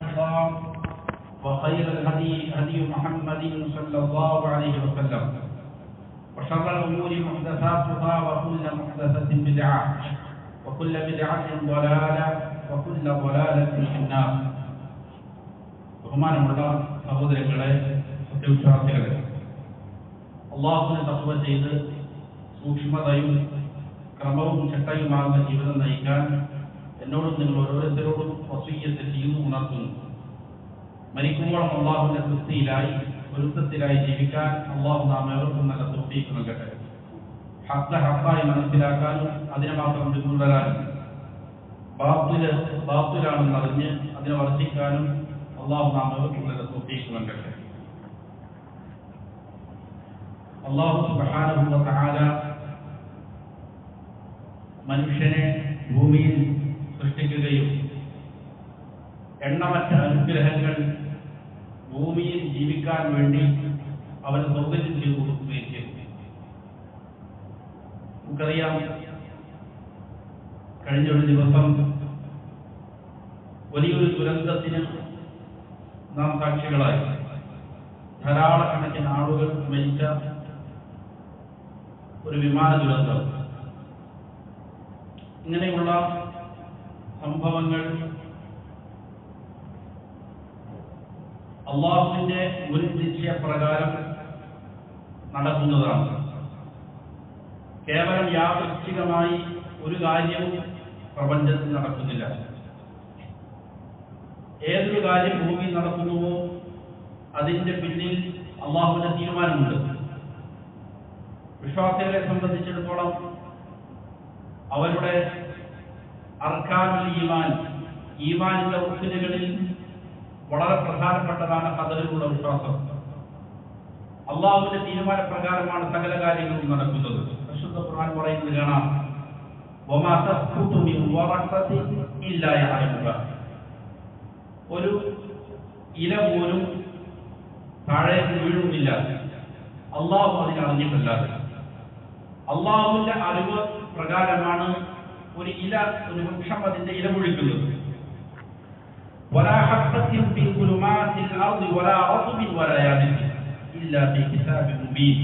الله وخير الهدي هدي محمد صلى الله عليه وسلم وشر الأمور محدثاتها وكل محدثة بدعة وكل بدعة ضلالة وكل ضلالة في النار ബഹുമാനമുള്ള സഹോദരങ്ങളെ സത്യവിശ്വാസികളെ അള്ളാഹുവിനെ തത്വ ചെയ്ത് സൂക്ഷ്മതയും ക്രമവും ചിട്ടയുമാകുന്ന ജീവിതം നയിക്കാൻ എന്നോടും നിങ്ങൾ ഓരോരുത്തരോടും വസീയത്ത് ചെയ്യുന്നു ഉണർത്തുന്നു. മരിക്കുമ്പോഴും അള്ളാഹുവിന്റെ തൃപ്തിയിലായി പൊരുത്തത്തിലായി ജീവിക്കാൻ അള്ളാഹു നാം ഏവർക്കും നല്ല തൃപ്തിക്ക് നൽകട്ടെ. ഹത്ത ഹത്തായി മനസ്സിലാക്കാനും അതിനെ മാത്രം പിന്തുടരാനും ബാത്തുൽ ബാത്തുലാണെന്ന് അറിഞ്ഞ് അതിനെ വർദ്ധിക്കാനും അള്ളാഹു നാം ഏവർക്കും നല്ല തൃപ്തിക്ക് നൽകട്ടെ. അള്ളാഹു തആല മനുഷ്യനെ ഭൂമിയിൽ സൃഷ്ടിക്കുകയും എണ്ണമറ്റ അനുഗ്രഹങ്ങൾ ഭൂമിയിൽ ജീവിക്കാൻ വേണ്ടി അവൻ സൗകര്യം ചെയ്തു കൊടുക്കുകയും ചെയ്തു. നമുക്കറിയാം കഴിഞ്ഞ ഒരു ദിവസം വലിയൊരു ദുരന്തത്തിന് നാം സാക്ഷികളായി. ധാരാളക്കണക്കിന് ആളുകൾ മരിച്ച ഒരു വിമാന ദുരന്തം. ഇങ്ങനെയുള്ള സംഭവങ്ങൾ. അള്ളാഹുവിന്റെ ഒരു നിശ്ചയപ്രകാരം നടക്കുന്നതാണ്. കേവലം യാദൃച്ഛികമായി ഒരു കാര്യം പ്രപഞ്ചത്തിൽ നടക്കുന്നില്ല. ഏതൊരു കാര്യം ഭൂമിയിൽ നടക്കുന്നുവോ അതിന്റെ പിന്നിൽ അള്ളാഹുവിന്റെ തീരുമാനമുണ്ട്. വിശ്വാസികളെ സംബന്ധിച്ചിടത്തോളം അവരുടെ അർക്കാനുൽ ഈമാൻ. ഈമാനിന്റെ ഉക്കിനുകളിൽ വളരെ പ്രധാനപ്പെട്ടതാണ് കഥകളിലുള്ള വിശ്വാസം. അള്ളാഹുവിന്റെ തീരുമാനപ്രകാരമാണ് സകല കാര്യങ്ങളും നടക്കുന്നത്. പരിശുദ്ധ ഖുർആൻ പറയുന്നത് കാണാം. ഒരു ഇല പോലും താഴേക്ക് വീഴുന്നില്ല. അള്ളാഹു അതിനെ അറിഞ്ഞിട്ടല്ലാതെ. അള്ളാഹുവിന്റെ അറിവ് പ്രകാരമാണ് ഒരു ഇല ഒരു വൃക്ഷം അതിന്റെ ഇല പൊഴിക്കുന്നത് ولا حبة في ظلمات الأرض ولا رطب ولا يابس إلا في كتاب مبين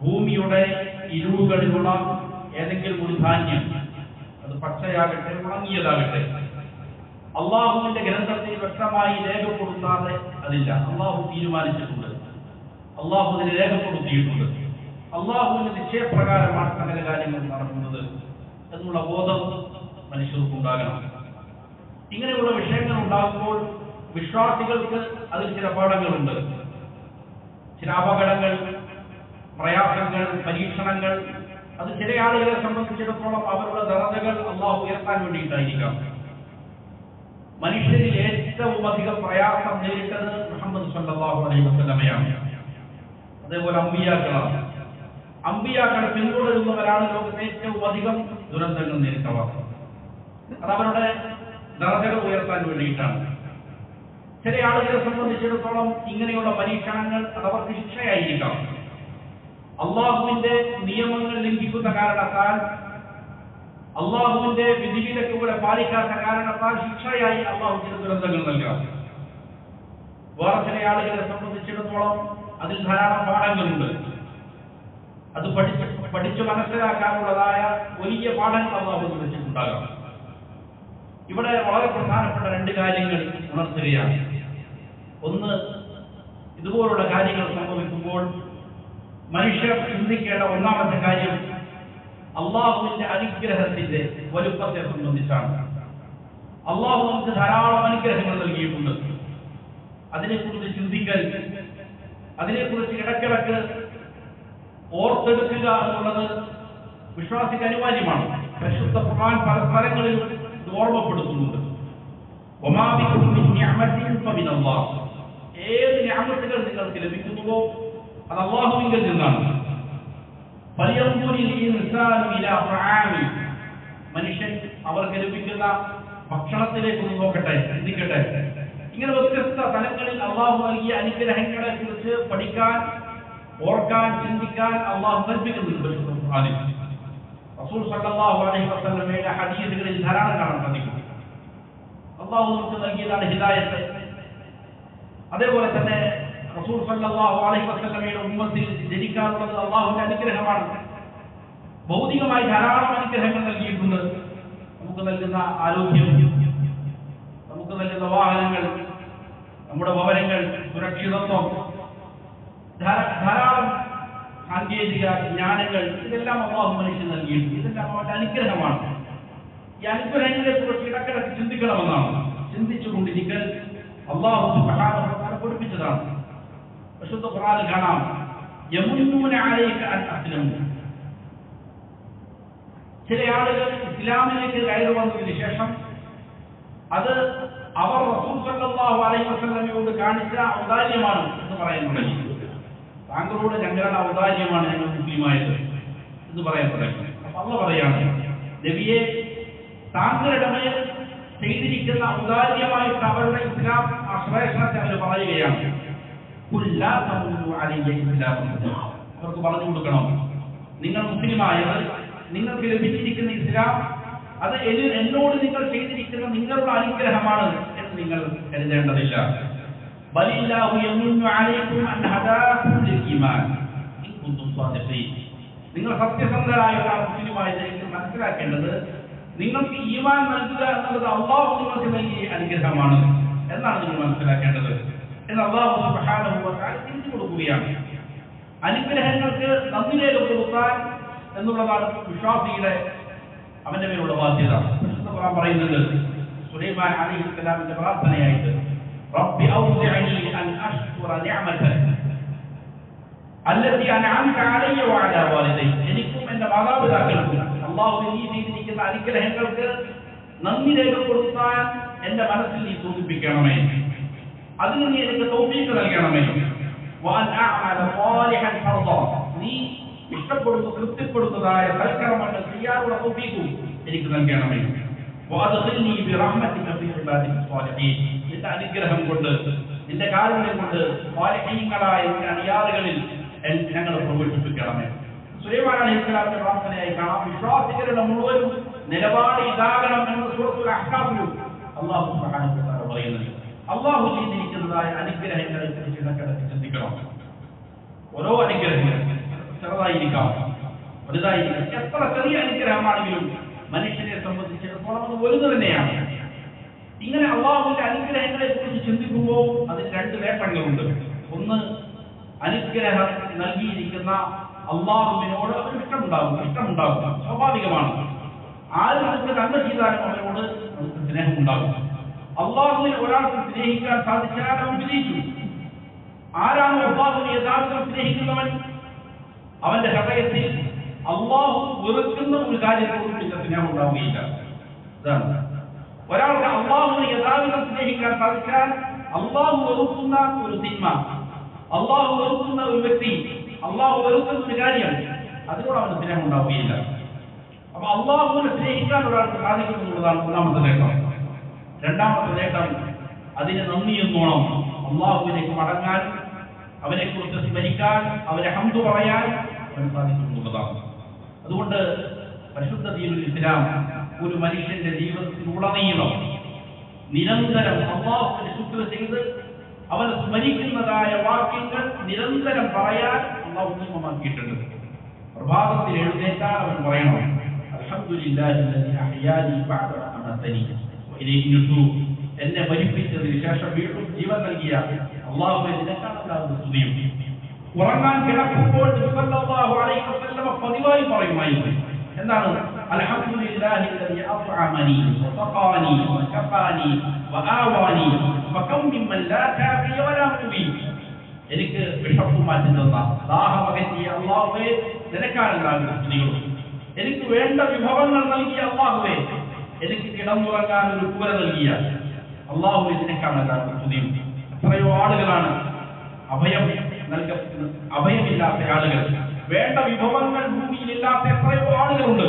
ഭൂമിയുടെ ഇരുവുകളിലുള്ള ഏതെങ്കിലും ഒരു ധാന്യം അത് പച്ചയാകട്ടെ ഉണങ്ങിയതാകട്ടെ അള്ളാഹുവിന്റെ ഗ്രന്ഥത്തിൽ വ്യക്തമായി രേഖപ്പെടുത്താതെ അതില്ല അള്ളാഹു തീരുമാനിച്ചിട്ടുണ്ട് അള്ളാഹു അതിനെ രേഖപ്പെടുത്തിയിട്ടുണ്ട് അള്ളാഹുവിന്റെ നിശ്ചയപ്രകാരമാണ് സകല കാര്യങ്ങൾ നടക്കുന്നത് എന്നുള്ള ബോധം മനുഷ്യർക്കുണ്ടാകണം. ഇങ്ങനെയുള്ള വിഷയങ്ങൾ ഉണ്ടാകുമ്പോൾ വിശ്വാസികൾക്ക് അതിൽ ചില പാഠങ്ങളുണ്ട്. ചില അപകടങ്ങൾ പ്രയാസങ്ങൾ പരീക്ഷണങ്ങൾ അത് ചില ആളുകളെ സംബന്ധിച്ചിടത്തോളം അവരുടെ ദറതകൾ അള്ളാഹ് ഉയർത്താൻ വേണ്ടിയിട്ടായിരിക്കാം. മനുഷ്യരിൽ ഏറ്റവും അധികം പ്രയാസം നേരിട്ടത് മുഹമ്മദ് സല്ലാഹു അലൈഹി വസ്ലമയാണ് അതേപോലെ അമ്പിയാക്കളാണ്. അമ്പിയാക്കളെ പിന്തുടരുന്നവരാണ് ലോകത്തെ ഏറ്റവും അധികം ദുരന്തങ്ങൾ നേരിട്ടവർ അത് അവരുടെ ദർജകൾ ഉയർത്താൻ വേണ്ടിയിട്ടാണ്. ചില ആളുകളെ സംബന്ധിച്ചിടത്തോളം ഇങ്ങനെയുള്ള പരീക്ഷണങ്ങൾ അത് അവർക്ക് ശിക്ഷയായിരിക്കാം. അള്ളാഹുവിന്റെ നിയമങ്ങൾ ലംഘിക്കുന്ന കാരണത്താൽ അള്ളാഹുവിന്റെ വിധിവിലക്കുകളെ പാലിക്കാത്ത കാരണത്താൽ ശിക്ഷയായി അള്ളാഹു ചില ദുരന്തങ്ങൾ നൽകാം. വേറെ ചില ആളുകളെ സംബന്ധിച്ചിടത്തോളം അതിൽ ധാരാളം പാഠങ്ങളുണ്ട്. അത് പഠിച്ച് പഠിച്ചു മനസ്സിലാക്കാനുള്ളതായ വലിയ പാഠങ്ങൾ അള്ളാഹു വിളിച്ചിട്ടുണ്ടാകാം. ഇവിടെ വളരെ പ്രധാനപ്പെട്ട രണ്ട് കാര്യങ്ങൾ ഉണർത്തുകയാണ്. ഒന്ന് ഇതുപോലുള്ള കാര്യങ്ങൾ സംഭവിക്കുമ്പോൾ മനുഷ്യർ ചിന്തിക്കേണ്ട ഒന്നാമത്തെ കാര്യം അള്ളാഹുവിന്റെ അനുഗ്രഹത്തിന്റെ വലുപ്പത്തെ സംബന്ധിച്ചാണ്. അള്ളാഹു നമുക്ക് ധാരാളം അനുഗ്രഹങ്ങൾ നൽകിയിട്ടുണ്ട്. അതിനെക്കുറിച്ച് ചിന്തിക്കൽ അതിനെക്കുറിച്ച് ഇടക്കിടക്ക് ഓർത്തെടുക്കുക എന്നുള്ളത് വിശ്വാസിക്ക് അനിവാര്യമാണ്. പരിശുദ്ധ ഖുർആൻ പല സ്ഥലങ്ങളിലും ഇത് ഓർമ്മപ്പെടുത്തുന്നുണ്ട്. ഏത് ഞാമത്തുകൾ നിങ്ങൾക്ക് ലഭിക്കുന്നുവോ അത് അള്ളാഹുവിങ്കിൽ നിന്നാണ്. മനുഷ്യൻ അവർക്ക് ലഭിക്കുന്ന ഭക്ഷണത്തിലേക്ക് ഒന്ന് നോക്കട്ടെ ചിന്തിക്കട്ടെ. ഇങ്ങനെ വ്യത്യസ്ത തലങ്ങളിൽ അള്ളാഹു നൽകിയ അനുഗ്രഹങ്ങളെ കുറിച്ച് പഠിക്കാൻ ഓർക്കാൻ ചിന്തിക്കാൻ അള്ളാഹു കൽപ്പിക്കുന്നുണ്ട് റസൂൽ സല്ലല്ലാഹു അലൈഹി വസല്ലമയുടെ ഹദീസുകളിൽ ധാരാളം കാണാൻ സാധിക്കും. അള്ളാഹു നമുക്ക് നൽകിയതാണ് ഹിദായത്ത്. അതേപോലെ തന്നെ റസൂൽ സല്ലല്ലാഹു അലൈഹി വസല്ലമയുടെ ഉമ്മത്തിൽ ജനിക്കാനുള്ളത് അള്ളാഹുവിന്റെ അനുഗ്രഹമാണ്. ഭൗതികമായി ധാരാളം അനുഗ്രഹങ്ങൾ നൽകിയിട്ടുണ്ട്. നമുക്ക് നൽകുന്ന ആരോഗ്യം നമുക്ക് നൽകുന്ന വാഹനങ്ങൾ നമ്മുടെ ഭവനങ്ങൾ സുരക്ഷിതത്വം ധാരാളം സാങ്കേതിക ജ്ഞാനങ്ങൾ ഇതെല്ലാം അള്ളാഹു മനുഷ്യൻ നൽകിയിട്ടുണ്ട്. ഇതെല്ലാം അവന്റെ അനുഗ്രഹമാണ്. ഈ അനുഗ്രഹങ്ങളെ കുറിച്ച് ഇടക്കിടക്ക് ചിന്തിക്കണമെന്നാണ്. ചിന്തിച്ചുകൊണ്ടിരിക്കൽ അള്ളാഹു പ്രകാരം പഠിപ്പിച്ചതാണ്. വിശുദ്ധ ഖുർആനിൽ കാണാം. യമുന്നൂന അൻ അസ്ലമു. ചില ആളുകൾ ഇസ്ലാമിലേക്ക് കയറി വന്നതിന് ശേഷം അത് അവർ റസൂൽ സല്ലല്ലാഹു അലൈഹി വസല്ലമയോട് കാണിച്ച ഔദാര്യമാണ് എന്ന് തുടങ്ങി. താങ്കളോട് ഞങ്ങളുടെ ഔദാര്യമാണ് ഞങ്ങൾ മുസ്ലിമായത് എന്ന് പറയാൻ തുടങ്ങി അപ്പൊ അള്ള പറയാണ് നബിയെ താങ്കളുടെ മേൽ ചെയ്തിരിക്കുന്ന ഔദാര്യമായിട്ട് അവരുടെ ഇസ്ലാം ആശ്രയത്തെ അവർ പറയുകയാണ്. അവർക്ക് പറഞ്ഞു കൊടുക്കണം നിങ്ങൾ മുസ്ലിമായത് നിങ്ങൾക്ക് ലഭിച്ചിരിക്കുന്ന ഇസ്ലാം അത് എന്നോട് നിങ്ങൾ ചെയ്തിരിക്കുന്ന നിങ്ങളുടെ അനുഗ്രഹമാണ് എന്ന് നിങ്ങൾ കരുതേണ്ടതില്ല ബലില്ലാഹു യമുന്നു അലൈക്കും അൻ ഹദാകും ലിൽ ഈമാൻ ഇൻ കുന്തും സാദിഖീൻ നിങ്ങൾ സത്യസന്ധരായ ഒരാൾ മുസ്ലിമായത് നിങ്ങൾ മനസ്സിലാക്കേണ്ടത് നിങ്ങൾക്ക് ഈമാൻ നൽകുക എന്നുള്ളത് അള്ളാഹു നിങ്ങൾക്ക് നൽകിയ അനുഗ്രഹമാണ് എന്നാണ് നിങ്ങൾ മനസ്സിലാക്കേണ്ടത്. എന്ന് അള്ളാഹു തിരിച്ചു കൊടുക്കുകയാണ്. അനുഗ്രഹങ്ങൾക്ക് നന്ദി രേഖപ്പെടുത്താൻ എന്നുള്ളതാണ് വിശ്വാസിയുടെ അവന്റെ മേലുള്ള ബാധ്യത. പറയുന്നത് സുലൈമാൻ അലി ഇസ്ലാമിന്റെ പ്രാർത്ഥനയായിട്ട് റബ്ബി ഔസിഅനി അൻ അഷ്കുറ നിഅമതക التي أنعمت علي وعلى والدي എനിക്കും എന്റെ മാതാപിതാക്കൾക്കും അള്ളാഹു നീ ചെയ്തിരിക്കുന്ന അനുഗ്രഹങ്ങൾക്ക് നന്ദി രേഖപ്പെടുത്താൻ എന്റെ മനസ്സിൽ നീ തോന്നിപ്പിക്കണമേ അതിന് നീ എനിക്ക് തൗഫീഖ് നൽകണമേ وأن أعمل صالحا ترضى നീ ഇഷ്ടപ്പെടുന്ന തൃപ്തിപ്പെടുന്നതായ സൽക്കർമ്മങ്ങൾ ചെയ്യാനുള്ള തൗഫീഖും എനിക്ക് നൽകണമേ وأدخلني برحمتك في عبادك الصالحين നിന്റെ അനുഗ്രഹം കൊണ്ട് നിന്റെ കാരുണ്യം കൊണ്ട് സ്വാലിഹീങ്ങളായ നിന്റെ അണിയാറുകളിൽ ഞങ്ങൾ പ്രവേശിപ്പിക്കണമേ. സുലൈമാൻ പ്രാർത്ഥനയായി കാണാം വിശ്വാസികളുടെ മുഴുവനും നിലപാട് ഇതാകണം എന്ന് സൂറത്തുൽ അഹ്കാഫിലും അള്ളാഹു തആല പറയുന്നുണ്ട്. അള്ളാഹു ചെയ്തിരിക്കുന്നതായ അനുഗ്രഹങ്ങളെ കുറിച്ച് ഇടക്കിടക്ക് ചിന്തിക്കണം. ഓരോ അനുഗ്രഹങ്ങളും ചെറുതായിരിക്കാം വലുതായിരിക്കാം. എത്ര ചെറിയ അനുഗ്രഹമാണെങ്കിലും മനുഷ്യനെ സംബന്ധിച്ചിടത്തോളം അത് വലുത് തന്നെയാണ്. ഇങ്ങനെ അള്ളാഹുവിന്റെ അനുഗ്രഹങ്ങളെ കുറിച്ച് ചിന്തിക്കുമ്പോൾ അതിന് രണ്ട് വേപ്പണികളുണ്ട് ഒന്ന് അനുഗ്രഹം നൽകിയിരിക്കുന്ന അള്ളാഹുവിനോട് അവർ ഇഷ്ടമുണ്ടാകും ഇഷ്ടമുണ്ടാകും സ്വാഭാവികമാണ്. ആര് നമുക്ക് നന്മ ചെയ്താലും അവർക്ക് സ്നേഹം ഉണ്ടാവും അള്ളാഹുവിനെ ഒരാൾക്ക് സ്നേഹിക്കാൻ സാധിച്ചാൽ അവൻ വിജയിച്ചു? ആരാണ് അള്ളാഹുവിനെ യഥാർത്ഥം സ്നേഹിക്കുന്നവൻ? അവന്റെ ഹൃദയത്തിൽ അള്ളാഹു വെറുക്കുന്ന ഒരു കാര്യത്തോട് പിന്നെ സ്നേഹം ഉണ്ടാവുകയില്ല ഇതാണ്. ഒരാൾക്ക് അള്ളാഹുവിനെ യഥാവിധം സ്നേഹിക്കാൻ സാധിച്ചാൽ അള്ളാഹു വെറുക്കുന്ന ഒരു തിന്മ. അള്ളാഹു വെറുക്കുന്ന ഒരു വ്യക്തി അള്ളാഹു വെറുക്കുന്ന ഒരു കാര്യം അതിനോട് അവന് സ്നേഹം ഉണ്ടാവുകയില്ല. അപ്പൊ അള്ളാഹുവിനെ സ്നേഹിക്കാൻ ഒരാൾക്ക് സാധിക്കുമെന്നുള്ളതാണ് ഒന്നാമത്തെ നേട്ടം. രണ്ടാമത്തെ നേട്ടം അതിന് നന്ദി എന്നോണം. അള്ളാഹുവിലേക്ക് മടങ്ങാൻ അവനെ കുറിച്ച് സ്മരിക്കാൻ അവരെ ഹംദു പറയാൻ അവന് സാധിക്കുന്നുള്ളതാണ് അതുകൊണ്ട് പരിശുദ്ധ ദീനുൽ ഇസ്ലാം ഒരു മനുഷ്യന്റെ ജീവിതത്തിലുടനീളം നിരന്തരം അള്ളാഹുവിന് ശുക്ർ ചെയ്ത് അവനെ സ്മരിക്കുന്നതായ വാക്യങ്ങൾ നിരന്തരം പറയാൻ അള്ളാഹു നിയമമാക്കിയിട്ടുണ്ട്. പ്രഭാതത്തിൽ എഴുന്നേറ്റാൽ അവൻ പറയണം. എന്നെ മരിപ്പിച്ചതിന് ശേഷം വീണ്ടും ജീവൻ നൽകിയ അള്ളാഹു നിനക്കാണല്ലാതെ സ്തുതിയും. ഉറങ്ങാൻ കിടക്കുമ്പോൾ പതിവായി പറയുമായിരുന്നു. എന്താണ്? അൽഹംദുലില്ലാഹി അല്ലദീ أطعمني وسقاني وكفاني وآواني فكم ممن لا كافي വലാ മുബീൻ എനിക്ക് വിഷപ്പ് മാറ്റി തന്ന ദാഹമകറ്റിയ അള്ളാഹുവേ നിനക്കാണല്ലാതെ സ്തുതികളും എനിക്ക് വേണ്ട വിഭവങ്ങൾ നൽകിയ അള്ളാഹുവേ എനിക്ക് കിടന്നുറങ്ങാൻ ഒരു കൂര നൽകിയ അള്ളാഹു നിനക്കാണല്ലാതെ സ്തുതിയും എത്രയോ ആളുകളാണ് അഭയം നൽക അഭയമില്ലാത്ത ആളുകൾ. വേണ്ട വിഭവങ്ങൾ ഭൂമിയിൽ ഇല്ലാത്ത എത്രയോ ആളുകളുണ്ട്.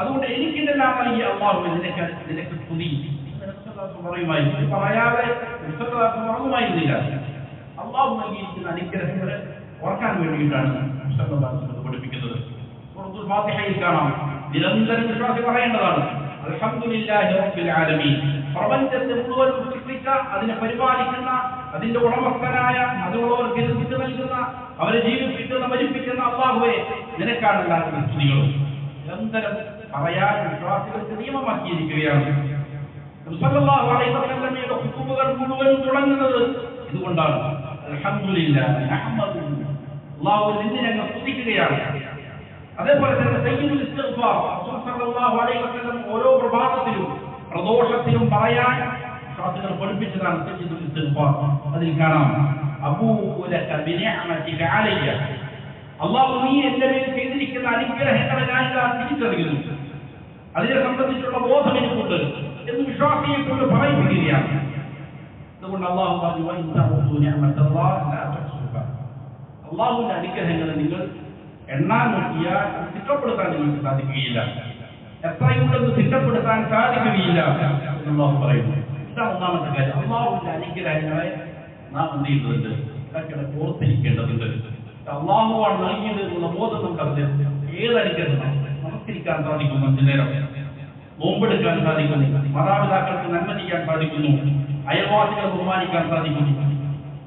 അതുകൊണ്ട് എനിക്കിതെല്ലാം നൽകിയ അള്ളാഹു നിനക്ക് നിനക്ക് സ്തുതി? പറയുമായിരുന്നു പറയാതെ വാങ്ങുമായിരുന്നില്ല അള്ളാഹു നൽകിയിരിക്കുന്ന അനുഗ്രഹങ്ങളെ ഓർക്കാൻ വേണ്ടിയിട്ടാണ് പഠിപ്പിക്കുന്നത്. ഫാത്തിഹയിൽ കാണാം. നിരന്തരം വിശ്വാസി പറയേണ്ടതാണ്. അൽഹംദുലില്ലാഹി റബ്ബിൽ ആലമീൻ. പ്രപഞ്ചത്തെ മുഴുവൻ സൃഷ്ടിച്ച അതിനെ പരിപാലിക്കുന്ന അതിന്റെ ഉടമസ്ഥനായ അതിനുള്ളവർക്ക് എതിർത്ത് നൽകുന്ന അവരെ ജീവിപ്പിക്കുന്ന മരിപ്പിക്കുന്ന അള്ളാഹുവെ നിനക്കാണ് എല്ലാവരും സ്തുതികളും. നിരന്തരം പറയാൻ വിശ്വാസികൾക്ക് നിയമമാക്കിയിരിക്കുകയാണ്. വസല്ലമയുടെ ഹുക്കുമുകൾ മുഴുവൻ തുടങ്ങുന്നത് ഇതുകൊണ്ടാണ്. ഞങ്ങൾ സ്തുതിക്കുകയാണ്. അതേപോലെ തന്നെ ഓരോ പ്രഭാതത്തിലും പ്രദോഷത്തിലും പറയാൻ വിശ്വാസികൾ പഠിപ്പിച്ചതാണ് സയ്യിദുൽ ഇസ്തിഗ്ഫാർ. അതിൽ കാണാം അബൂലക ബിനിഅമതിക അലയ്യ. അല്ലാഹു നീ എന്റെ മേൽ ചെയ്തിരിക്കുന്ന അനുഗ്രഹങ്ങളെ ഞാൻ തിരിച്ചറിയുന്നു. അതിനെ സംബന്ധിച്ചുള്ള ബോധം എനിക്കുണ്ട് എന്ന് വിശ്വാസിയെ കൊണ്ട് പറയിപ്പിക്കുകയാണ്. അതുകൊണ്ട് അള്ളാഹു. അള്ളാഹുവിന്റെ അനുഗ്രഹങ്ങൾ നിങ്ങൾ എണ്ണാൻ നോക്കിയാൽ തിട്ടപ്പെടുത്താൻ നിങ്ങൾക്ക് സാധിക്കുകയില്ല. എത്രയുണ്ടെന്ന് തിട്ടപ്പെടുത്താൻ സാധിക്കുകയില്ല എന്ന് അള്ളാഹു പറയുന്നു. ഇതാണ് ഒന്നാമത്തെ കാര്യം. അള്ളാഹുവിന്റെ അനുഗ്രഹങ്ങളെ നാം എന്ത് ചെയ്യുന്നുണ്ട്? ഇതൊക്കെ ഓർത്തിരിക്കേണ്ടതുണ്ട്. അള്ളാഹുവാണ് നൽകിയത് എന്നുള്ള ബോധം നമുക്ക് അറിഞ്ഞത് നമസ്കരിക്കാൻ സാധിക്കും അഞ്ചു നേരം നോമ്പെടുക്കാൻ സാധിക്കുന്നു. മാതാപിതാക്കൾക്ക് നന്മ ചെയ്യാൻ സാധിക്കുന്നു. അയൽവാസികളെ ബഹുമാനിക്കാൻ സാധിക്കുന്നു.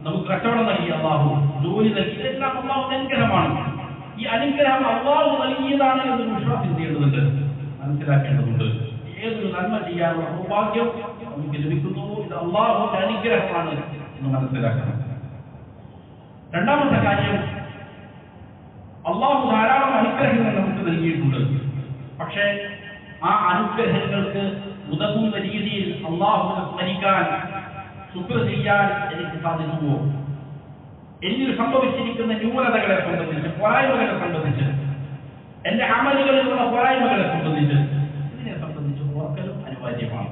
നമുക്ക് കച്ചവടം നൽകിയ അള്ളാഹു. ജോലി നൽകി. ഇതെല്ലാം അള്ളാഹു അനുഗ്രഹമാണ്. ഈ അനുഗ്രഹം അള്ളാഹു നൽകിയതാണ് എന്ന് വിശ്വാസം ചെയ്യേണ്ടതുണ്ട് മനസ്സിലാക്കേണ്ടതുണ്ട്. ഏതൊരു നന്മ ചെയ്യാനുള്ള സൗഭാഗ്യം നമുക്ക് ലഭിക്കുന്നു. ഇത് അള്ളാഹുവിന്റെ അനുഗ്രഹമാണ് എന്ന് മനസ്സിലാക്കണം. രണ്ടാമത്തെ കാര്യം അള്ളാഹു ധാരാളം അനുഗ്രഹങ്ങൾ നമുക്ക് നൽകിയിട്ടുണ്ട്. പക്ഷേ ആ അനുഗ്രഹങ്ങൾക്ക് ഉതകുന്ന രീതിയിൽ അള്ളാഹുവിനെ സ്മരിക്കാൻ ശുക്ര ചെയ്യാൻ എനിക്ക് സാധിക്കുമോ? എന്നിൽ സംഭവിച്ചിരിക്കുന്ന ന്യൂനതകളെ സംബന്ധിച്ച് പോരായ്മകളെ സംബന്ധിച്ച് എന്റെ അമലുകളിലുള്ള പോരായ്മകളെ സംബന്ധിച്ച് ഇതിനെ സംബന്ധിച്ച് ഓർക്കലും അനിവാര്യമാണ്.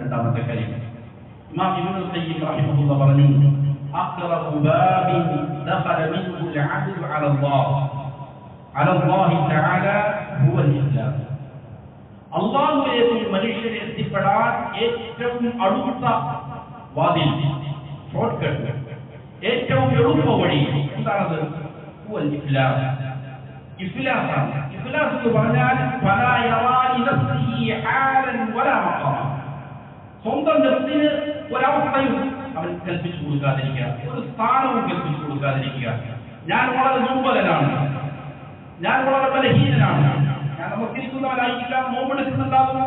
രണ്ടാമത്തെ കാര്യം. ഇമാം ഇബ്നുൽ ഖയ്യിം റഹിമഹുള്ള പറഞ്ഞു അഖ്റബു ബാബിൻ ദഖല മിൻഹു അൽ അബ്ദു അല തആല അള്ളാഹുലേക്ക് മനുഷ്യനെ എത്തിപ്പെടാൻ ഏറ്റവും അടുത്ത വാതിൽ ഷോർട്ട് കട്ട് ഏറ്റവും എളുപ്പ വഴി എന്താണത്? ഇസ്ലാസാണ് ഇസ്ലാസ് എന്ന് പറഞ്ഞാൽ സ്വന്തം നെഫ്റ്റിന് ഒരവസ്ഥയും അവൻ കൽപ്പിച്ചു കൊടുക്കാതിരിക്കുക. ഒരു സ്ഥാനവും കൽപ്പിച്ചു കൊടുക്കാതിരിക്കുക. ഞാൻ വളരെ ദുർബലനാണ്. ഞാൻ വളരെ ബലഹീനനാണ്. ഞാൻ നമസ്കരിക്കുന്നവനായിരിക്കാം നോമ്പെടുക്കുന്നുണ്ടാകും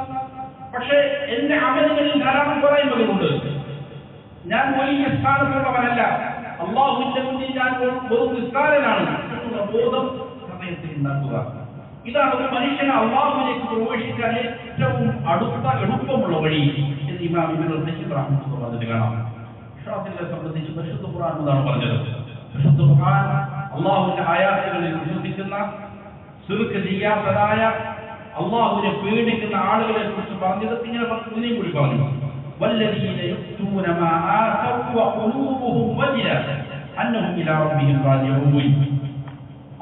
പക്ഷേ എന്റെ അമലുകളിൽ ധാരാളം പോരായ്മകളുണ്ട് ഞാൻ വലിയ സ്ഥാനത്തുള്ളവനല്ല. അള്ളാഹുവിന്റെ മുന്നിൽ ഞാൻ വെറും നിസ്കാരനാണ് ബോധം ഹൃദയത്തിൽ ഉണ്ടാക്കുക. ഇതാണ് ഒരു മനുഷ്യനെ അള്ളാഹുവിലേക്ക് പ്രവേശിക്കാൻ ഏറ്റവും അടുത്ത എളുപ്പമുള്ള വഴി എന്ന് ഇമാം ഇബ്നുൽ ഖയ്യിം റഹ്മത്തുള്ളാഹി പറഞ്ഞത് കാണാം. വിശ്വാസികളെ സംബന്ധിച്ച് പരിശുദ്ധ ഖുർആൻ എന്നാണ് പറഞ്ഞത്. പരിശുദ്ധ ഖുർആൻ അള്ളാഹുവിന്റെ ആയാസികളിൽ വിശ്വസിക്കുന്ന സിറുക്ക് ചെയ്യാത്തതായ അള്ളാഹുവിനെ പേടിക്കുന്ന ആളുകളെ കുറിച്ച് പറഞ്ഞത് ഇങ്ങനെ ഇതിനെയും കൂടി പറഞ്ഞു.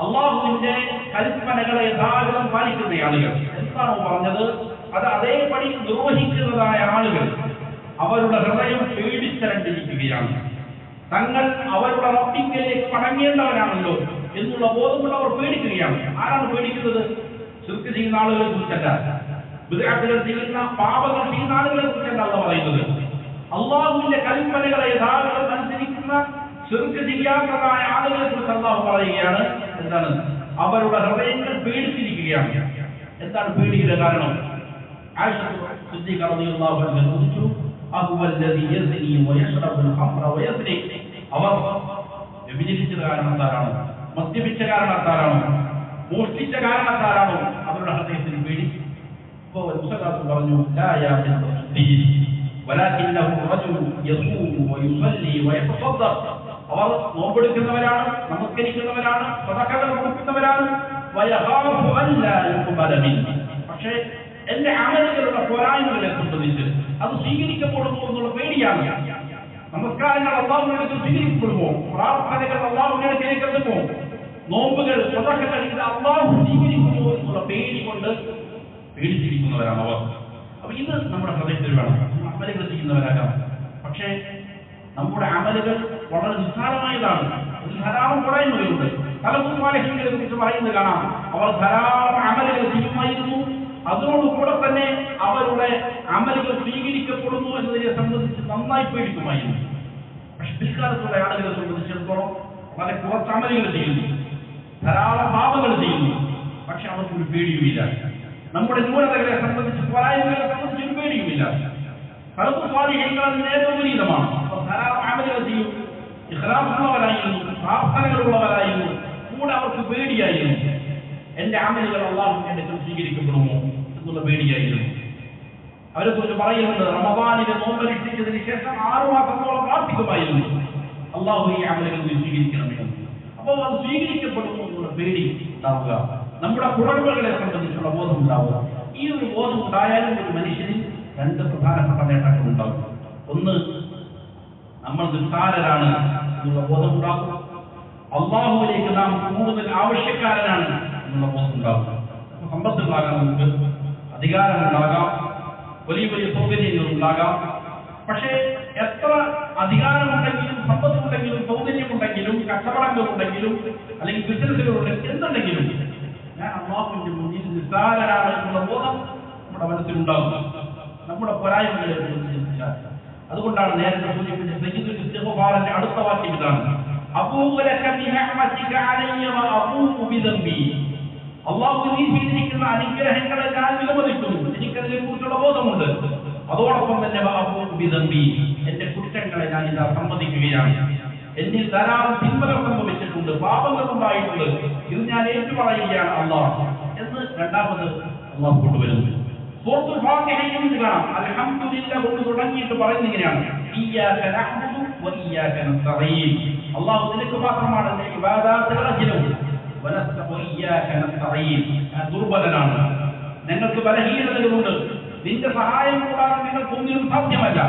അള്ളാഹുവിന്റെ കൽപ്പനകളെ യഥാവിധം പാലിക്കുന്ന ആളുകൾ. എന്താണോ പറഞ്ഞത്? അത് അതേപടി ദ്രോഹിക്കുന്നതായ ആളുകൾ. അവരുടെ ഹൃദയം പേടിച്ചരണ്ടിരിക്കുകയാണ്. തങ്ങൾ അവരുടെ റബ്ബിക്കലേക്ക് മടങ്ങേണ്ടവരാണല്ലോ എന്നുള്ള ബോധം കൊണ്ട് അവർ പേടിക്കുകയാണ്. ആരാണ് പേടിക്കുന്നത്? ശുദ്ധ ചെയ്യുന്ന ആളുകളെ കുറിച്ചല്ല. വിദ്യാർത്ഥികൾ ചെയ്യുന്ന പാപങ്ങൾ ചെയ്യുന്ന ആളുകളെ കുറിച്ചല്ല അല്ല പറയുന്നത്. അള്ളാഹുവിന്റെ കൽപ്പനകളെ യഥാർത്ഥം അനുസരിക്കുന്ന ചെറുക്ക് ചെയ്യാത്തതായ ആളുകളെ കുറിച്ച് അള്ളാഹു പറയുകയാണ്. എന്താണ്? അവരുടെ ഹൃദയങ്ങൾ പേടിച്ചിരിക്കുകയാണ്. എന്താണ് പേടിയുടെ കാരണം? അവർ വ്യഭിചരിച്ചത് കാരണം അൻഹ മദ്യപിച്ച കാരണത്താലാണോ മോഷ്ടിച്ച കാരണത്താലാണോ അവരുടെ ഹൃദയത്തിന് പേടി. ഇപ്പോ പറഞ്ഞു അവർ നോമ്പെടുക്കുന്നവരാണ് നമസ്കരിക്കുന്നവരാണ് പതക്കകൾ കൊടുക്കുന്നവരാണ്. പക്ഷേ എന്റെ ആളുകളുടെ പോരായ്മകളെ സംബന്ധിച്ച് അത് സ്വീകരിക്കപ്പെടുമോ എന്നുള്ള പേടിയാണ്. നമസ്കാരങ്ങൾ അള്ളാഹുവിനടുത്ത് സ്വീകരിക്കപ്പെടുമോ? പ്രാർത്ഥനകൾ അള്ളാഹുവിനടുത്ത് കേൾക്കപ്പെടുമോ നോമ്പുകൾ സ്വീകരിക്കുമോ എന്നുള്ള പേടി കൊണ്ട് പേടിച്ചിരിക്കുന്നവരാണ് അവർ. അപ്പൊ ഇത് നമ്മുടെ ഹൃദയത്തിൽ വേണം. അമലുകൾ ചെയ്യുന്നവരാകാം. പക്ഷേ നമ്മുടെ അമലുകൾ വളരെ നിസ്സാരമായതാണ്. അതിൽ ധാരാളം പോരായ്മകളുണ്ട് പല മുസ്ലിമാലഹികളെ കുറിച്ച് പറയുന്നത് കാണാം. അവർ ധാരാളം അമലുകൾ ചെയ്യുമായിരുന്നു. അതോടുകൂടെ കൂടെ തന്നെ അവരുടെ അമലുകൾ സ്വീകരിക്കപ്പെടുന്നു എന്നതിനെ സംബന്ധിച്ച് നന്നായി പേടിക്കുമായിരുന്നു. പക്ഷെ പിൽക്കാലത്തുള്ള ആളുകളെ സംബന്ധിച്ചിടത്തോളം വളരെ കുറച്ച് അമലുകൾ ചെയ്യുന്നു. ധാരാളം പാപങ്ങൾ ചെയ്യുന്നു. പക്ഷെ അവർക്കൊരു പേടിയുമില്ല. നമ്മുടെ ന്യൂനതകളെ സംബന്ധിച്ച് പോരായ്മകളെ സംബന്ധിച്ച് ഒരു പേടിയുമില്ല. കറുപ്പ് സ്വാധീനങ്ങൾ ഏറ്റവും വിപരീതമാണ്. ധാരാളം അമലുകൾ ചെയ്യും. ഇഹ്റാമുള്ളവരായിരുന്നു പ്രാർത്ഥനകളുള്ളവരായിരുന്നു കൂടെ അവർക്ക് പേടിയായിരുന്നു. എന്റെ ആമലുകൾ അള്ളാഹു എന്റെ സ്വീകരിക്കപ്പെടുമോ എന്നുള്ള പേടിയായിരുന്നു. അവരെ കുറിച്ച് പറയുന്നത് റമദാനിലെ നോമ്പരിച്ചതിന് ശേഷം ആറു മാസത്തോളം പ്രാർത്ഥിക്കുമായിരുന്നു. അള്ളാഹു ഈ അമലുകൾ സ്വീകരിക്കണമെന്ന്. അപ്പോൾ അത് സ്വീകരിക്കപ്പെടുമോ എന്നുള്ള പേടി ഉണ്ടാവുക. നമ്മുടെ കുറവുകളെ സംബന്ധിച്ചുള്ള ബോധം ഉണ്ടാവുക. ഈ ഒരു ബോധം ഉണ്ടായാലും ഒരു മനുഷ്യന് രണ്ട് പ്രധാനപ്പെട്ട നേട്ടങ്ങൾ ഉണ്ടാവും ഒന്ന് നമ്മൾ നിസ്സാരരാണ് എന്നുള്ള ബോധം ഉണ്ടാവും അള്ളാഹുവിലേക്ക് നാം കൂടുതൽ ആവശ്യക്കാരനാണ് എന്നുള്ള ബോധം ഉണ്ടാവും അപ്പൊ സമ്പത്തുണ്ടാകാം നമുക്ക് അധികാരമുണ്ടാകാം. വലിയ വലിയ സൗകര്യങ്ങൾ ഉണ്ടാകാം. പക്ഷേ എത്ര അധികാരമുണ്ടെങ്കിലും സമ്പത്തുണ്ടെങ്കിലും സൗകര്യമുണ്ടെങ്കിലും കച്ചവടങ്ങളുണ്ടെങ്കിലും അല്ലെങ്കിൽ ബിസിനസ്സുകളുണ്ടെങ്കിലും എന്തുണ്ടെങ്കിലും ഞാൻ അള്ളാഹുവിന്റെ മുന്നിൽ നിസ്സാരനാണ് എന്നുള്ള ബോധം നമ്മുടെ മനസ്സിലുണ്ടാകും. നമ്മുടെ പോരായ്മകളെ ചിന്തിച്ചാൽ അതുകൊണ്ടാണ് നേരത്തെ സൂചിപ്പിച്ച സയ്യിദുൽ ഇസ്തിഗ്ഫാറിന്റെ അടുത്ത വാക്യം ഇതാണ്. അള്ളാഹു നീ ചെയ്തിരിക്കുന്ന അനുഗ്രഹങ്ങളെ ഞാൻ വിലമതിക്കുന്നു. എനിക്കതിനെ കുറിച്ചുള്ള ബോധമുണ്ട്. അതോടൊപ്പം തന്നെ എന്റെ ഞാൻ ഇതാ സമ്മതിക്കുകയാണ് എന്നിൽ ധാരാളം തിന്മകൾ സംഭവിച്ചിട്ടുണ്ട് പാപങ്ങൾ ഉണ്ടായിട്ടുണ്ട്. ഇത് ഞാൻ ഏറ്റുപറയുകയാണ് അള്ളാഹ്. എന്ന് രണ്ടാമത് അള്ളാഹ് കൊണ്ടുവരുന്നു. സൂറത്തുൽ കൊണ്ട് പറയുന്നത് ഇയ്യാക നഅബ്ദു വ ഇയ്യാക നസ്തഈൻ. അല്ലാഹു ഇയ്യാക നസ്തഈൻ. ഞങ്ങൾക്ക് ബലഹീനതകളുണ്ട്. നിന്റെ സഹായം കൂടാതെ നിങ്ങൾ ഒന്നിനും സാധ്യമല്ല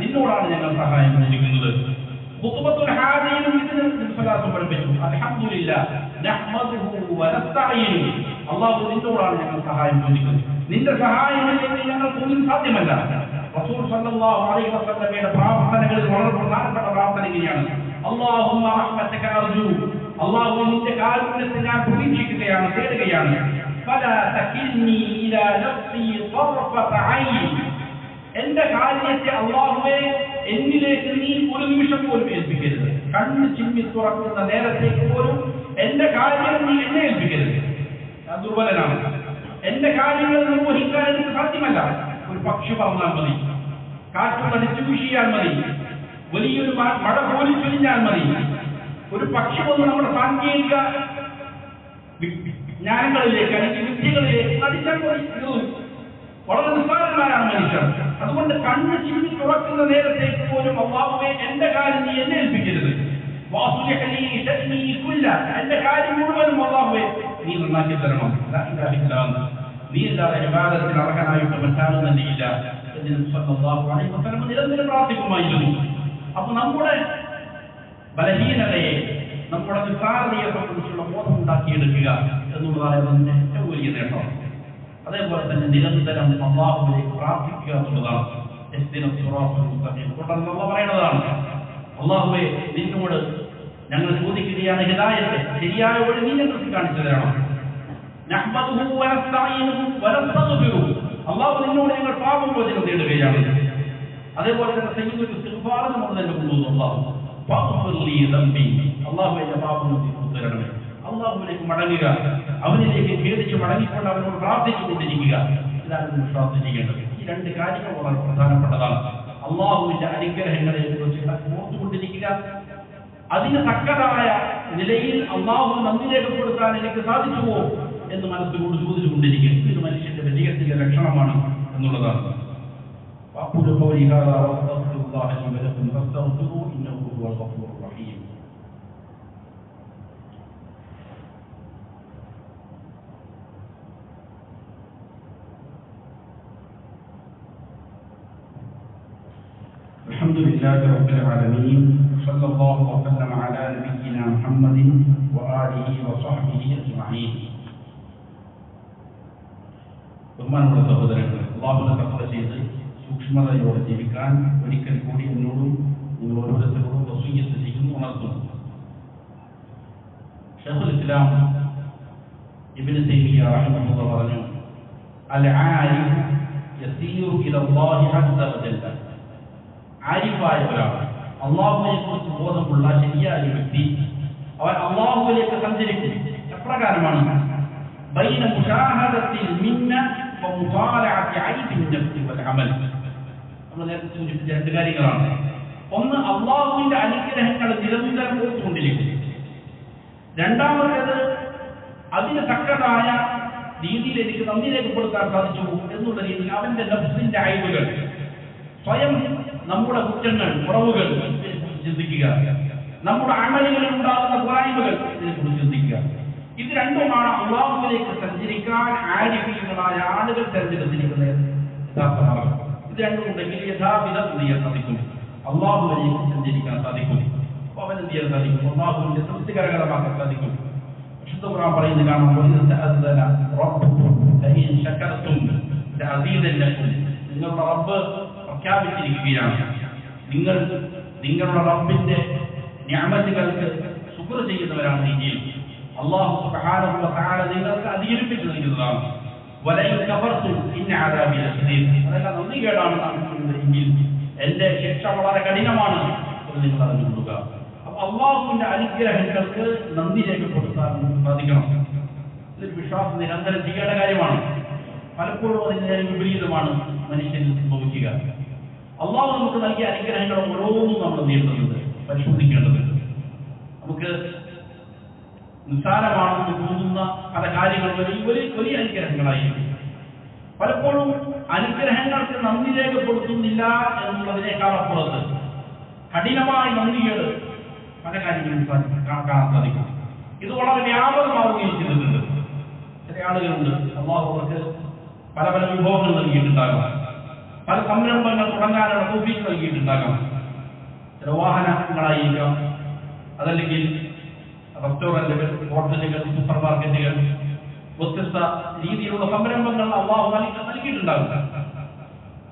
നിന്നോടാണ് ഞങ്ങൾ സഹായം ചോദിക്കുന്നത്. അല്ലാഹു നിന്നോടാണ് ഞങ്ങൾ സഹായം ചോദിക്കുന്നത്. നിന്റെ സഹായമില്ലെങ്കിൽ ഞങ്ങൾക്കൊന്നും സാധ്യമല്ല റസൂൽ സല്ലല്ലാഹു അലൈഹി വസല്ലമയുടെ പ്രാർത്ഥനകളിൽ വളരെ പ്രധാനപ്പെട്ട പ്രാർത്ഥന ഇങ്ങനെയാണ്. റഹ്മതക അർജു അല്ലാഹു നിന്റെ കാരുണ്യത്തെ ഞാൻ പ്രതീക്ഷിക്കുകയാണ് തേടുകയാണ്. ഫലാ تكلني ഇലാ نفسي ത്വറഫത عين. എന്റെ കാര്യത്തെ അള്ളാഹുവെ എന്നിലേക്ക് നീ ഒരു നിമിഷം പോലും ഏൽപ്പിക്കരുത്. കണ്ണ് ചിമ്മി തുറക്കുന്ന നേരത്തേക്ക് പോലും എന്റെ കാര്യം നീ എന്നെ ഏൽപ്പിക്കരുത്. ഞാൻ ദുർബലനാണ്. എന്റെ കാര്യങ്ങൾ നിർവഹിക്കാൻ എനിക്ക് സാധ്യമല്ല. ഒരു പക്ഷി പറന്നാൽ മതി. കാറ്റ് നടിച്ചു വീശിയാൽ മതി. വലിയൊരു മഴ പോലും ചൊരിഞ്ഞാൽ മതി. ഒരു പക്ഷി വന്ന് നമ്മുടെ സാങ്കേതിക വിജ്ഞാനങ്ങളിലേക്ക് അല്ലെങ്കിൽ വിദ്യകളിലേക്ക് തീർന്നു. വളരെ നിസ്സാരന്മാരാണ് മനുഷ്യർ അതുകൊണ്ട് കണ്ണ് ചിമ്മി തുറക്കുന്ന നേരത്തേക്ക് പോലും അള്ളാഹുവെ എന്റെ കാര്യം നീ എന്നെ ഏൽപ്പിക്കരുത്. എന്റെ കാര്യം മുഴുവനും അള്ളാഹുവെ നീ നന്നാക്കി തരണം. നീ അല്ലാതെ വിവാദത്തിന് അർഹനായിട്ട് മറ്റാരും തന്നെ ഇല്ല എന്ന് നബി സല്ലല്ലാഹു അലൈഹി വസല്ലം നിരന്തരം പ്രാർത്ഥിക്കുമായിരുന്നു അപ്പൊ നമ്മുടെ ബലഹീനതയെ നമ്മുടെ നിസ്സാരതയെ സംബന്ധിച്ചുള്ള ബോധം ഉണ്ടാക്കിയെടുക്കുക എന്നുള്ളതാണ് അതിന്റെ ഏറ്റവും വലിയ നേട്ടം. അതേപോലെ തന്നെ നിരന്തരം അള്ളാഹുവിലേക്ക് പ്രാർത്ഥിക്കുക എന്നുള്ളതാണ്. ഇഹ്ദിന സിറാത്തുൽ മുസ്തഖീം. തുടർന്ന് അള്ളാഹ് പറയുന്നതാണ് അള്ളാഹുവെ നിന്നോട് ഞങ്ങൾ ചോദിക്കുകയാണ് ഹിതായത്തെ ശരിയായ വഴി നീ ഞങ്ങൾക്ക് കാണിച്ചു തരണം. അള്ളാഹു നിന്നോട് ഞങ്ങൾ പാപമോചനം തേടുകയാണ്. അതേപോലെ തന്നെ സയ്യിദുൽ ഇസ്തിഗ്ഫാർ നമ്മൾ തന്നെ കൊണ്ടുവന്നു അള്ളാഹു അള്ളാഹു പുറത്തു തരണമേ. അള്ളാഹുവിലേക്ക് മടങ്ങുക. അവനിലേക്ക് ഖേദിച്ച് മടങ്ങിക്കൊണ്ട് അവനോട് പ്രാർത്ഥിച്ചുകൊണ്ടിരിക്കുക ഇതാണ് നമ്മൾ പ്രാർത്ഥിക്കേണ്ടത് ഈ രണ്ട് കാര്യങ്ങൾ വളരെ പ്രധാനപ്പെട്ടതാണ് അള്ളാഹുവിന്റെ അനുഗ്രഹങ്ങളെ കുറിച്ച് ഓർത്തുകൊണ്ടിരിക്കുക അതിന് തക്കതായ നിലയിൽ അള്ളാഹു നന്ദി രേഖപ്പെടുത്താൻ എനിക്ക് സാധിച്ചുവോ എന്ന് മനസ്സിനോട് ചോദിച്ചുകൊണ്ടിരിക്കുക ഇത് മനുഷ്യന്റെ വിജയത്തിന്റെ ലക്ഷണമാണ് എന്നുള്ളതാണ് وأقول قولي هذا وأستغفر الله لي ولكم فاستغفروه إنه هو الغفور الحمد لله رب العالمين صلى الله وسلم على نبينا محمد وآله وصحبه أجمعين ബഹുമാനമുള്ള സഹോദരങ്ങൾ അള്ളാഹുനെ തത്വ ചെയ്ത് സൂക്ഷ്മതയോടെ ജീവിക്കാൻ ഒരിക്കൽ കൂടി എന്നോടും നിങ്ങൾ ഓരോരുത്തരോടും വസൂയത്ത് ചെയ്യുന്നു ഉണർത്തുന്നു ഷെഹുൽ ഇസ്ലാം ഇബിന് തൈമിയ റഹിമഹുള്ള പറഞ്ഞു العارف يسير إلى الله عز وجل ആരിഫായ ഒരാൾ അള്ളാഹുവിനെ കുറിച്ച് ബോധമുള്ള ശരിയായ വ്യക്തി. അവൻ അള്ളാഹുവിലേക്ക് സഞ്ചരിക്കും. എപ്രകാരമാണ്? നമ്മൾ നേരത്തെ സൂചിപ്പിച്ച രണ്ട് കാര്യങ്ങളാണ്. ഒന്ന് അള്ളാഹുവിന്റെ അനുഗ്രഹങ്ങൾ നിരന്തരം കൊടുത്തുകൊണ്ടിരിക്കും രണ്ടാമത്തേത് അതിന് തക്കതായ രീതിയിൽ എനിക്ക് നന്ദി രേഖപ്പെടുത്താൻ സാധിച്ചു എന്നുള്ള രീതിയിൽ അവന്റെ നഫ്സിന്റെ അയവുകൾ സ്വയം നമ്മുടെ കുറ്റങ്ങൾ കുറവുകൾ ചിന്തിക്കുക. നമ്മുടെ അമലുകളിൽ ഉണ്ടാകുന്ന പോരായ്മകൾ ഇതിനെക്കുറിച്ച് ചിന്തിക്കുക. ഇത് രണ്ടുമാണ് അള്ളാഹുവിലേക്ക് സഞ്ചരിക്കാൻ ആരിപ്പിക്കുന്നതായ ആളുകൾ തെരഞ്ഞെടുത്തിരിക്കുന്ന യഥാർത്ഥ ഇത് രണ്ടും ഉണ്ടെങ്കിൽ യഥാവിധം എന്ത് ചെയ്യാൻ സാധിക്കും? അള്ളാഹുവിലേക്ക് സഞ്ചരിക്കാൻ സാധിക്കും. അപ്പൊ അവൻ എന്ത് ചെയ്യാൻ സാധിക്കും? അള്ളാഹുവിന്റെ തൃപ്തികരകരമാക്കാൻ സാധിക്കും. നിങ്ങളുടെ റബ്ബ് പ്രഖ്യാപിച്ചിരിക്കുകയാണ്. നിങ്ങൾ നിങ്ങളുടെ റബ്ബിന്റെ ഞാമത്തുകൾക്ക് ശുക്ർ ചെയ്യുന്നവരാണ് എങ്കിൽ അള്ളാഹു വ തആല നിങ്ങൾക്ക് അധികരിപ്പിച്ചു നൽകുന്നതാണ് വലയിൽ കഫർതും ഇന്ന ലശദീദ്. അതെല്ലാം നന്ദി കേടാണ് നടക്കുന്നത് എങ്കിൽ എന്റെ ശിക്ഷ വളരെ കഠിനമാണ് എന്ന് നിങ്ങൾ അറിഞ്ഞുകൊള്ളുക. അപ്പൊ അള്ളാഹുവിന്റെ അനുഗ്രഹങ്ങൾക്ക് നന്ദി രേഖപ്പെടുത്താൻ സാധിക്കണം. ഇതൊരു വിശ്വാസം നിരന്തരം ചെയ്യേണ്ട കാര്യമാണ്. പലപ്പോഴും അതിന് വിപരീതമാണ് മനുഷ്യൻ സംഭവിക്കുക. അള്ളാഹു നമുക്ക് നൽകിയ അനുഗ്രഹങ്ങൾ ഓരോന്നും നമ്മൾ നേരിടുന്നത് പരിശോധിക്കേണ്ടതുണ്ട്. നമുക്ക് നിസ്സാരമാണെന്ന് തോന്നുന്ന പല കാര്യങ്ങളും വലിയ വലിയ അനുഗ്രഹങ്ങളായിരിക്കും പലപ്പോഴും അനുഗ്രഹങ്ങൾക്ക് നന്ദി രേഖപ്പെടുത്തുന്നില്ല എന്നുള്ളതിനേക്കാൾ അപ്പുറത്ത് കഠിനമായ നന്ദികേട് പല കാര്യങ്ങളും കാണാൻ സാധിക്കും. ഇത് വളരെ വ്യാപകമാവുകയും ചെയ്തിട്ടുണ്ട്. ചില ആളുകളുണ്ട് അള്ളാഹു പല പല വിഭവങ്ങൾ നൽകിയിട്ടുണ്ടാകാം. പല സംരംഭങ്ങൾ തുടങ്ങാനുള്ള തോഫീക്ക് നൽകിയിട്ടുണ്ടാകാം ചില വാഹനങ്ങളായിരിക്കാം അതല്ലെങ്കിൽ റെസ്റ്റോറന്റുകൾ ഹോട്ടലുകൾ സൂപ്പർ മാർക്കറ്റുകൾ വ്യത്യസ്ത രീതിയിലുള്ള സംരംഭങ്ങൾ അള്ളാഹു നൽകി നൽകിയിട്ടുണ്ടാകും.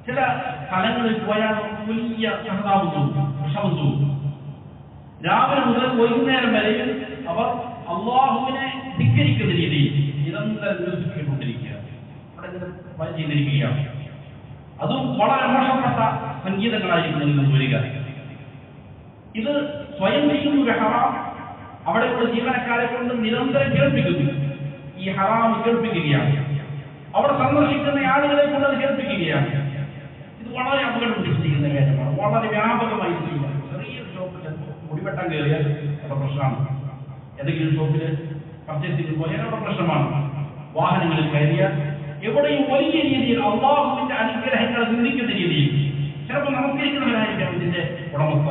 ചില സ്ഥലങ്ങളിൽ പോയാൽ വലിയ സഹതാപം തോന്നും രാവിലെ മുതൽ വൈകുന്നേരം വരെ അവർ അള്ളാഹുവിനെ ധിക്കരിക്കുന്ന രീതിയിൽ നിരന്തരം നിരസിച്ചുകൊണ്ടിരിക്കുക അവിടെ ചെയ്തിരിക്കുകയാണ്. അതും വളരെ മോശപ്പെട്ട സംഗീതങ്ങളായിരിക്കും ഇതിൽ നിന്ന് വരിക. ഇത് സ്വയം ചെയ്യുന്ന ഒരു ഹറാം അവിടെയുള്ള ജീവനക്കാരെ കൊണ്ട് നിരന്തരം കേൾപ്പിക്കുന്നു. ഈ ഹറാം കേൾപ്പിക്കുകയാണ്. അവിടെ സന്ദർശിക്കുന്ന ആളുകളെ കൊണ്ട് അത് കേൾപ്പിക്കുകയാണ്. ഇത് വളരെ അപകടം ചെയ്യുന്ന കാര്യമാണ്. വളരെ വ്യാപകമായി ചെയ്യുക ചെറിയ ഷോപ്പിൽ മുടിവെട്ടം കയറിയാൽ അവിടെ പ്രശ്നമാണ്. ഏതെങ്കിലും ഷോപ്പിൽ ചെയ്ത് പോയാൽ അവിടെ പ്രശ്നമാണ്. വാഹനങ്ങളിൽ കയറിയാൽ എവിടെയും വലിയ രീതിയിൽ അള്ളാഹുവിന്റെ അനുഗ്രഹങ്ങൾ നിന്ദിക്കുന്ന രീതിയിൽ. ചിലപ്പോൾ നമസ്കരിക്കുന്നവരായിരിക്കാം ഇതിന്റെ ഉടമസ്ഥ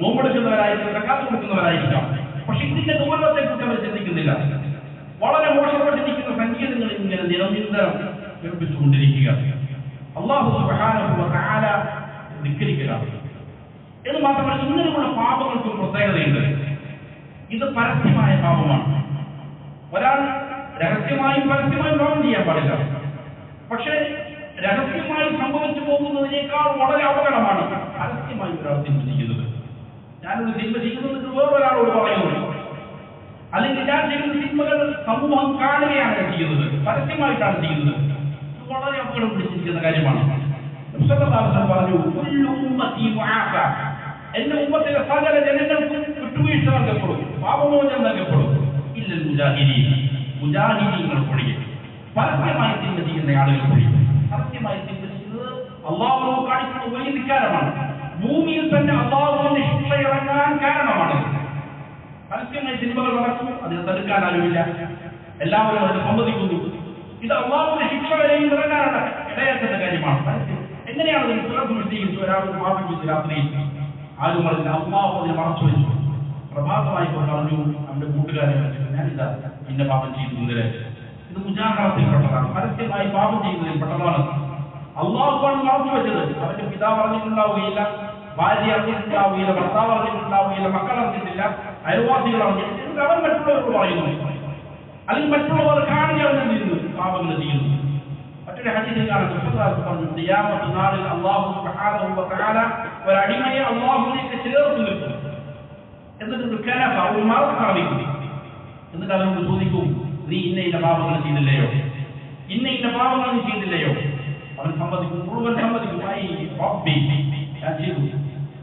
നോമ്പെടുക്കുന്നവരായിരിക്കും തക്കാത്ത് കൊടുക്കുന്നവരായിരിക്കാം. പക്ഷെ ഇതിന്റെ ദൂരത്തെ കുറിച്ച് അവർ ചിന്തിക്കുന്നില്ല. വളരെ മോശപ്പെട്ടിരിക്കുന്ന സംഗീതങ്ങൾ ഇങ്ങനെ നിരന്തരം നിർമ്മിച്ചുകൊണ്ടിരിക്കുക അള്ളാഹു തആല ധിക്കരിക്കലാണ് എന്ന് മാത്രമല്ല ഇങ്ങനെയുള്ള പാപങ്ങൾക്കും പ്രത്യേകതയുണ്ട്. ഇത് പരസ്യമായ പാപമാണ്. ഒരാൾ രഹസ്യമായും പരസ്യമായും പാപം ചെയ്യാൻ പാടില്ല. പക്ഷേ രഹസ്യമായി സംഭവിച്ചു പോകുന്നതിനേക്കാൾ വളരെ അപകടമാണ് പരസ്യമായി ഒരാൾ തിന്മ ചെയ്യുന്നത്. ഞാനൊരു തിന്മ ചെയ്യുന്നത് വേറൊരാളോട് പറയുന്നു. അല്ലെങ്കിൽ ഞാൻ ചെയ്യുന്ന തിന്മകൾ സമൂഹം കാണുകയാണ് ചെയ്യുന്നത് പരസ്യമായിട്ടാണ് ചെയ്യുന്നത്. ഇത് വളരെ അപകടം പിടിച്ചിരിക്കുന്ന കാര്യമാണ്. പറഞ്ഞു. എന്റെ ഉമ്മത്തിലെ സകല ജനങ്ങൾക്കും വിട്ടുവീഴ്ച നൽകപ്പെടും പാപമോചനം നൽകപ്പെടും. ഇല്ല മുജാഹിദീങ്ങൾ ഒഴികെ പരസ്യമായി തിന്മ ചെയ്യുന്ന ആളുകൾ ഒഴികെ പരസ്യമായി തിന്മ ചെയ്യുന്നത് അള്ളാഹു കാണിക്കുന്ന വലിയ വികാരമാണ് ഭൂമിയിൽ തന്നെ അള്ളാഹുവിന്റെ ശിക്ഷ ഇറങ്ങാൻ കാരണമാണ്. പരസ്യമായി തിന്മകൾ നടക്കും അതിനെ തടുക്കാൻ ആരുമില്ല. എല്ലാവരും അതിന് സമ്മതിക്കുന്നു. ഇത് അള്ളാഹുവിന്റെ ശിക്ഷ വരെയും ഇറങ്ങാനുള്ള ഇടയാക്കുന്ന കാര്യമാണ്. എങ്ങനെയാണ് അതിന് വിശദീകരിച്ചു ഒരാൾ ഒരു പാപം ചെയ്തു രാത്രിയിൽ ആരും പറഞ്ഞില്ല അള്ളാഹു അതിനെ മറച്ചു വെച്ചു. പ്രഭാതമായി പറഞ്ഞു അവന്റെ കൂട്ടുകാരെ ഞാൻ ഞാനിതാ ഇന്ന പാപം ചെയ്യുന്നതിന്. ഇത് മുജാഹറത്തിൽപ്പെട്ടതാണ് പരസ്യമായി പാപം ചെയ്യുന്നതിൽ പെട്ടതാണ്. അള്ളാഹുവാണ് മറച്ചു വെച്ചത്. അവന്റെ പിതാവ് അറിഞ്ഞിട്ടുണ്ടാവുകയില്ല ഭാര്യ അറിഞ്ഞിട്ടുണ്ടാവുകയില്ല ഭർത്താവ് അറിഞ്ഞിട്ടുണ്ടാവുകയില്ല മക്കൾ അറിഞ്ഞിട്ടില്ല അയൽവാസികൾ അറിഞ്ഞിട്ടില്ല അവൻ മറ്റുള്ളവർക്ക് പറയുന്നു. അല്ലെങ്കിൽ മറ്റുള്ളവർ കാണുക അവനെന്തിരുന്നു പാപങ്ങൾ ചെയ്യുന്നു. മറ്റൊരു ഹദീസിൽ കാണുന്നു ഖിയാമത്ത് നാളിൽ അല്ലാഹു സുബ്ഹാനഹു വ തആല ഒരു അടിമയെ അല്ലാഹുവിലേക്ക് ചേർത്ത് നിർത്തും. എന്നിട്ട് ഒരു കനഫ ഒരു എന്നിട്ട് അവനോട് ചോദിക്കും നീ ഇന്ന ഇന്ന പാപങ്ങൾ ചെയ്തില്ലയോ? ഇന്ന ഇന്ന പാപങ്ങൾ നീ ചെയ്തില്ലയോ? അവൻ സമ്മതിക്കും. മുഴുവൻ സമ്മതിക്കും.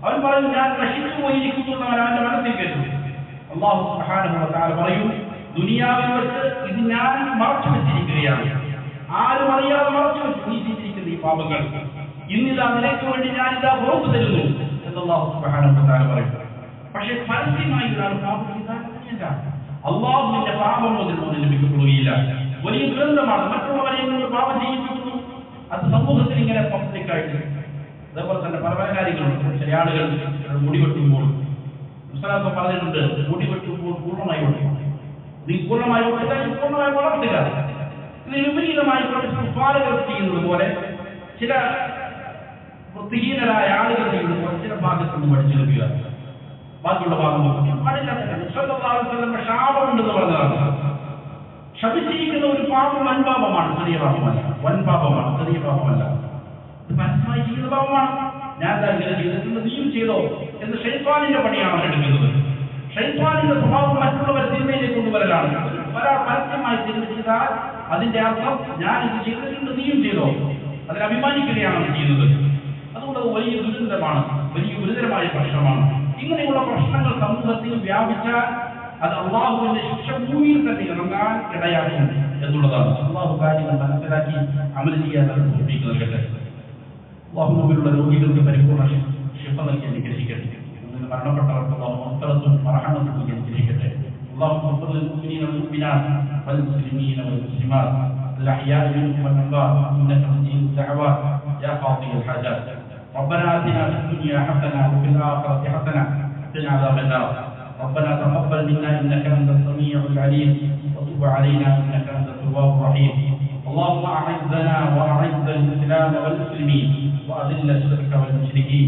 അവൻ പറയും ഞാൻ നശിച്ചു പോയിരിക്കുന്നു അവന്റെ മനസ്സിൽ കേട്ടു അള്ളാഹു തആല പറയും ദുനിയാവിൽ വെച്ച് ഇത് ഞാൻ മറച്ചു വെച്ചിരിക്കുകയാണ്. ആരും അറിയാതെ മറച്ചു വെച്ചു നീ ചെയ്തിരിക്കുന്ന ഈ പാപങ്ങൾ. ഇന്നിതാ നിനക്ക് വേണ്ടി ഞാൻ ഇതാ പുറത്തു തരുന്നു എന്ന് അള്ളാഹു സുബ്ഹാനഹു വ തആല പറയും. പക്ഷേ പരസ്യമായി ഒരാൾ പാപം ചെയ്താൽ അള്ളാഹുവിന്റെ പാപം മുതൽ മുതൽ ലഭിക്കപ്പെടുകയില്ല. വലിയ ദുരന്തമാണ്. മറ്റുള്ളവരെ പാപം ചെയ്യിപ്പിക്കുന്നു. അത് സമൂഹത്തിൽ ഇങ്ങനെ പബ്ലിക്കായിട്ട്. അതേപോലെ തന്നെ പല പല കാര്യങ്ങളുണ്ട്. ചില ആളുകൾ മുടി വെട്ടുമ്പോൾ മുസ്ലാമൊക്കെ പറഞ്ഞിട്ടുണ്ട് മുടി വെട്ടുമ്പോൾ പൂർണമായി വെട്ടും നീ പൂർണമായി വെട്ടാൽ പൂർണമായി വളർത്തുക. ഇതിന് വിപരീതമായി കുപ്പാലുകൾ ചെയ്യുന്നത് പോലെ ചില വൃത്തിഹീനരായ ആളുകൾ ചെയ്യുന്നത് പോലെ ചില ഭാഗത്തുനിന്ന് പഠിച്ചു വെക്കുക ബാക്കിയുള്ള ഭാഗം നോക്കുക പാടില്ല ശാപമുണ്ടെന്ന് പറഞ്ഞതാണ്. ശപിച്ചിരിക്കുന്ന ഒരു പാപം വൻപാപമാണ് ചെറിയ പാപമല്ല. വൻപാപമാണ് ചെറിയ പാപമല്ല. ചെയ്യുന്ന പാപമാണ്. ഞാൻ തന്നെ ചെയ്തിട്ടുണ്ട് നീയും ചെയ്തോ എന്ന് ഷെയ്ഫാനിന്റെ പണിയാണ് എടുക്കുന്നത്. ഷെയ്ഫാനിന്റെ സ്വഭാവം മറ്റുള്ളവരെ തിന്മയിലേക്ക് കൊണ്ടുവരലാണ്. ഒരാൾ പരസ്യമായി ചെയ്താൽ അതിന്റെ അർത്ഥം ഞാൻ ഇത് ചെയ്തിട്ടുണ്ട് നീയും ചെയ്തോ. അതിൽ അഭിമാനിക്കുകയാണ് ചെയ്യുന്നത്. അതുകൊണ്ട് അത് വലിയ ദുരിതമാണ് വലിയ ഗുരുതരമായ പ്രശ്നമാണ്. ഇങ്ങനെയുള്ള പ്രശ്നങ്ങൾ സമൂഹത്തിൽ വ്യാപിച്ചാൽ അത് അള്ളാഹുവിന്റെ ശിക്ഷ ഭൂമിയിൽ തന്നെ ഇറങ്ങാൻ ഇടയാക്കും എന്നുള്ളതാണ് അള്ളാഹു കാര്യങ്ങൾ മനസ്സിലാക്കി അമൽ ചെയ്യാൻ അത് തോന്നിക്ക് നൽകട്ടെ അള്ളാഹു മുമ്പിലുള്ള രോഗികൾക്ക് പരിപൂർണ്ണ ശിഫ നൽകി അനുഗ്രഹിക്കട്ടെ ഇന്ന് മരണപ്പെട്ടവർക്ക് അള്ളാഹു മസ്തറത്തും മറഹമത്തും നൽകി അനുഗ്രഹിക്കട്ടെ اللهم اغفر للمؤمنين والمؤمنات والمسلمين والمسلمات الاحياء منهم والاموات انك مجيب الدعوات يا قاضي الحاجات ربنا آتنا في الدنيا حسنة وفي الآخرة حسنة وقنا عذاب النار. ربنا تقبل منا إنك أنت السميع العليم. وتب علينا إنك أنت التواب الرحيم. اللهم أعزنا وأعز الإسلام والمسلمين وأذل الشرك والمشركين.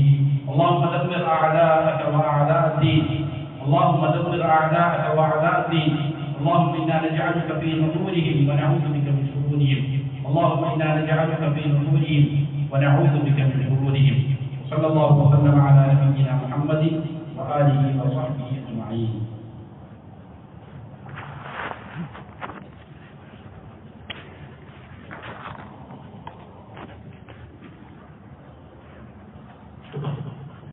اللهم دمر أعداءك وأعداء الدين. اللهم دمر أعداءك وأعداء الدين. اللهم إنا نجعلك في نحورهم ونعوذ بك من شرورهم. اللهم إنا نجعلك في نحورهم ونعوذ بك من شرورهم. صلى الله وسلم على نبينا محمد وآله وصحبه أجمعين.